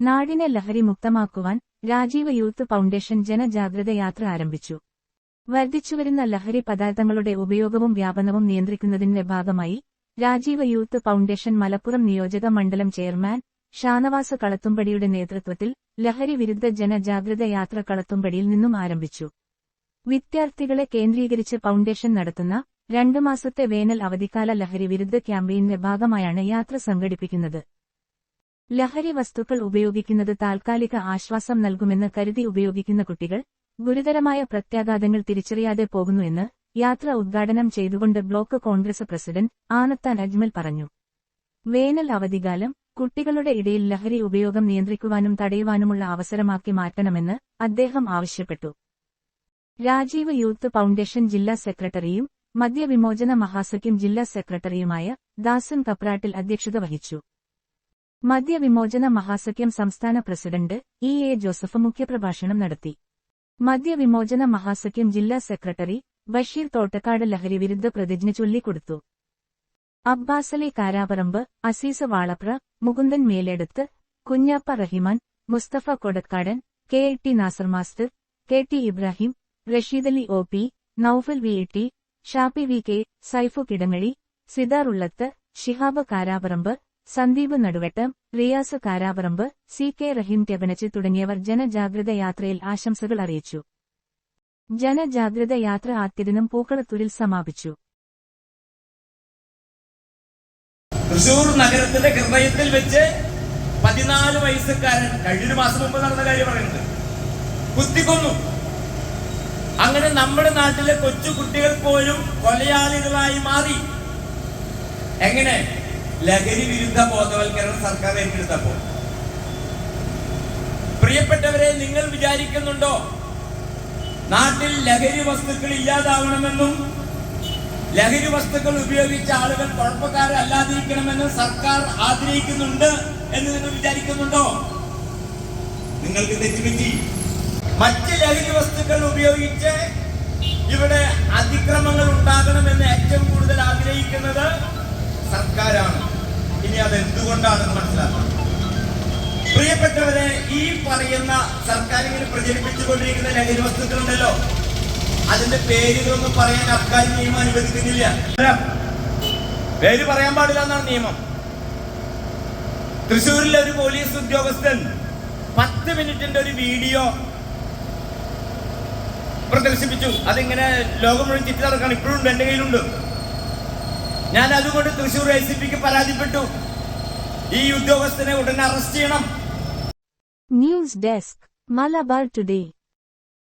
നാടിനെ ലഹരി മുക്തമാക്കുവാൻ രാജീവ് യൂത്ത് ഫൗണ്ടേഷൻ ജനജാഗ്രത യാത്ര ആരംഭിച്ചു. വർദ്ധിച്ചുവരുന്ന ലഹരി പദാർത്ഥങ്ങളുടെ ഉപയോഗവും വ്യാപനവും നിയന്ത്രിക്കുന്നതിന്റെ ഭാഗമായി രാജീവ് യൂത്ത് ഫൗണ്ടേഷൻ മലപ്പുറം നിയോജക മണ്ഡലം ചെയർമാൻ ഷാനവാസ കളത്തുംപടിയുടെ നേതൃത്വത്തിൽ ലഹരി വിരുദ്ധ ജനജാഗ്രത യാത്ര കളത്തുംപടിയിൽ നിന്നും ആരംഭിച്ചു. വിദ്യാർത്ഥികളെ കേന്ദ്രീകരിച്ച് ഫൗണ്ടേഷൻ നടത്തുന്ന രണ്ടു മാസത്തെ വേനൽ അവധിക്കാല ലഹരി വിരുദ്ധ ക്യാമ്പയിന്റെ ഭാഗമായാണ് യാത്ര സംഘടിപ്പിക്കുന്നത്. ലഹരി വസ്തുക്കൾ ഉപയോഗിക്കുന്നത് താൽക്കാലിക ആശ്വാസം നൽകുമെന്ന് കരുതി ഉപയോഗിക്കുന്ന കുട്ടികൾ ഗുരുതരമായ പ്രത്യാഘാതങ്ങൾ തിരിച്ചറിയാതെ പോകുന്നുവെന്ന് യാത്ര ഉദ്ഘാടനം ചെയ്തുകൊണ്ട് ബ്ലോക്ക് കോൺഗ്രസ് പ്രസിഡന്റ് ആനത്താൻ അജ്മൽ പറഞ്ഞു. വേനൽ അവധികാലം കുട്ടികളുടെ ഇടയിൽ ലഹരി ഉപയോഗം നിയന്ത്രിക്കുവാനും തടയുവാനുമുള്ള അവസരമാക്കി മാറ്റണമെന്ന് അദ്ദേഹം ആവശ്യപ്പെട്ടു. രാജീവ് യൂത്ത് ഫൌണ്ടേഷൻ ജില്ലാ സെക്രട്ടറിയും മദ്യവിമോചന മഹാസഖ്യം ജില്ലാ സെക്രട്ടറിയുമായ ദാസൻ കപ്രാട്ടിൽ അധ്യക്ഷത വഹിച്ചു. മദ്യവിമോചന മഹാസഖ്യം സംസ്ഥാന പ്രസിഡന്റ് ഇ എ ജോസഫ് മുഖ്യപ്രഭാഷണം നടത്തി. മദ്യവിമോചന മഹാസഖ്യം ജില്ലാ സെക്രട്ടറി ബഷീർ തോട്ടക്കാട് ലഹരി വിരുദ്ധ പ്രതിജ്ഞ ചൊല്ലിക്കൊടുത്തു. Abbasali Karaparamb Aziz Valapra Mukundan Meleduth Kunjappa Rahiman Musthafa Kodakkadan K A T Nasar master K T Ibrahim Rasheedali O P Naufal V T Shappi V K Saifu Kidangazhi സിദാറുള്ളത്ത് Shihab Karaparamba Sandeep നടുവെട്ട് Riyas Karaparamba C K Raheem ടെബനച്ച് തുടങ്ങിയവർ ജനജാഗ്രത യാത്രയിൽ ആശംസകൾ അറിയിച്ചു. ജനജാഗ്രത യാത്ര ആദ്യദിനം പൂക്കളത്തൂരിൽ സമാപിച്ചു. തൃശൂർ നഗരത്തിന്റെ ഹൃദയത്തിൽ വെച്ച് പതിനാല് വയസ്സുകാരൻ കഴിഞ്ഞൊരു മാസം മുമ്പ് നടന്ന കാര്യം പറയുന്നത്. കുത്തിക്കൊന്നു. അങ്ങനെ നമ്മുടെ നാട്ടിലെ കൊച്ചു കുട്ടികൾ പോലും കൊലയാളികളായി മാറി. എങ്ങനെ? ലഹരി വിരുദ്ധ ബോധവൽക്കരണം സർക്കാർ ഏറ്റെടുത്തപ്പോൾ പ്രിയപ്പെട്ടവരെ നിങ്ങൾ വിചാരിക്കുന്നുണ്ടോ? നാട്ടിൽ ലഹരി വസ്തുക്കൾ ഇല്ലാതാവണമെന്നും ലഹരി വസ്തുക്കൾ ഉപയോഗിച്ച ആളുകൾ കുഴപ്പക്കാരല്ലാതിരിക്കണമെന്ന് സർക്കാർ ആഗ്രഹിക്കുന്നുണ്ട് എന്ന് നിങ്ങൾ വിചാരിക്കുന്നുണ്ടോ? നിങ്ങൾക്ക് തെറ്റുപറ്റി. മറ്റ് ലഹരി വസ്തുക്കൾ ഉപയോഗിച്ച് ഇവിടെ അതിക്രമങ്ങൾ ഉണ്ടാകണമെന്ന് ഏറ്റവും കൂടുതൽ എന്തുകൊണ്ടാണെന്ന് മനസ്സിലാക്കണം. പ്രിയപ്പെട്ടവരെ ഈ പറയുന്ന സർക്കാർ ഇങ്ങനെ പ്രചരിപ്പിച്ചുകൊണ്ടിരിക്കുന്ന ലഹരി വസ്തുക്കളുണ്ടല്ലോ. അതിന്റെ പേരുകളൊന്നും പറയാൻ അബ്കാരി നിയമം അനുവദിക്കുന്നില്ല. പേര് പറയാൻ പാടില്ല എന്നാണ് നിയമം. തൃശ്ശൂരിലെ ഒരു പോലീസ് ഉദ്യോഗസ്ഥൻ പത്ത് മിനിറ്റിന്റെ ഒരു വീഡിയോ പ്രദർശിപ്പിച്ചു. അതിങ്ങനെ ലോകം മുഴുവൻ ചുറ്റി നടക്കാണ് ഇപ്പോഴും എന്റെ കയ്യിലുണ്ട്. ഞാൻ അതുകൊണ്ട് തൃശ്ശൂർ ഐ സി പിക്ക് പരാതിപ്പെട്ടു. ഈ ഉദ്യോഗസ്ഥനെ ഉടനെ അറസ്റ്റ് ചെയ്യണം. News desk Malabar today